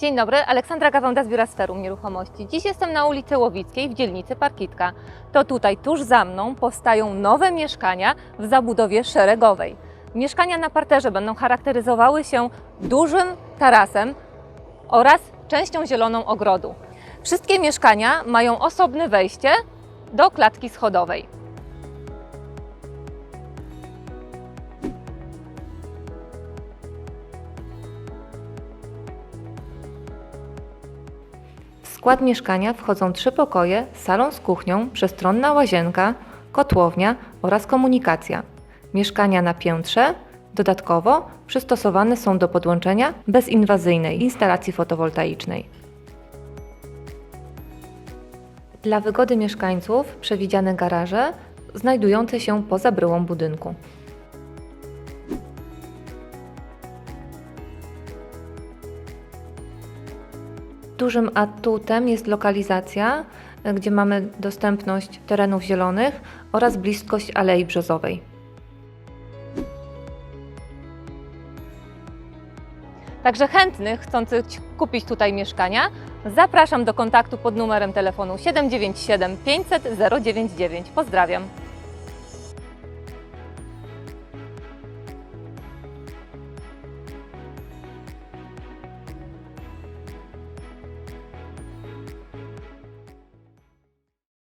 Dzień dobry, Aleksandra Gawęda z Biura Sferum Nieruchomości. Dziś jestem na ulicy Łowickiej w dzielnicy Parkitka. To tutaj, tuż za mną, powstają nowe mieszkania w zabudowie szeregowej. Mieszkania na parterze będą charakteryzowały się dużym tarasem oraz częścią zieloną ogrodu. Wszystkie mieszkania mają osobne wejście do klatki schodowej. W skład mieszkania wchodzą trzy pokoje, salon z kuchnią, przestronna łazienka, kotłownia oraz komunikacja. Mieszkania na piętrze dodatkowo przystosowane są do podłączenia bezinwazyjnej instalacji fotowoltaicznej. Dla wygody mieszkańców przewidziane garaże znajdujące się poza bryłą budynku. Dużym atutem jest lokalizacja, e, gdzie mamy dostępność terenów zielonych oraz bliskość Alei Brzozowej. Także chętnych chcących kupić tutaj mieszkania zapraszam do kontaktu pod numerem telefonu 797 500 099. Pozdrawiam.